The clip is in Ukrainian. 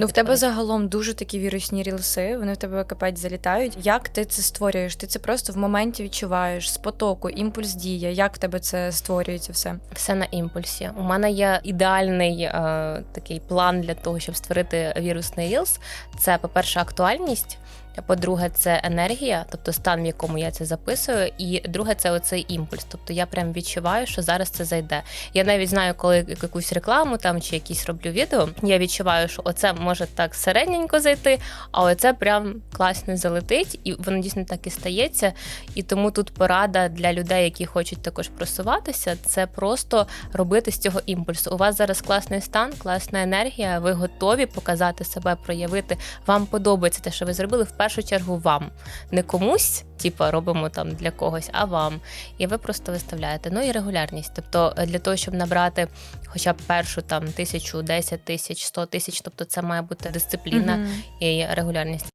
Ну, в тебе загалом дуже такі вірусні рілси, вони в тебе капець залітають. Як ти це створюєш? Ти це просто в моменті відчуваєш з потоку, імпульс діє. Як в тебе це створюється все? Все на імпульсі. У мене є ідеальний е, такий план для того, щоб створити вірусний рілс. Це, по-перше, актуальність. По-друге, це енергія, тобто стан, в якому я це записую. І друге, це оцей імпульс. Тобто я прям відчуваю, що зараз це зайде. Я навіть знаю, коли якусь рекламу там чи якісь роблю відео. Я відчуваю, що оце може так середненько зайти, а оце прям класно залетить, і воно дійсно так і стається. І тому тут порада для людей, які хочуть також просуватися, це просто робити з цього імпульсу. У вас зараз класний стан, класна енергія. Ви готові показати себе, проявити. Вам подобається те, що ви зробили в першу чергу вам, не комусь, типа робимо там для когось, а вам. І ви просто виставляєте. Ну і регулярність. Тобто е, для того, щоб набрати хоча б першу там тисячу, десять тисяч, сто тисяч, тобто це має бути дисципліна Мгм. і регулярність.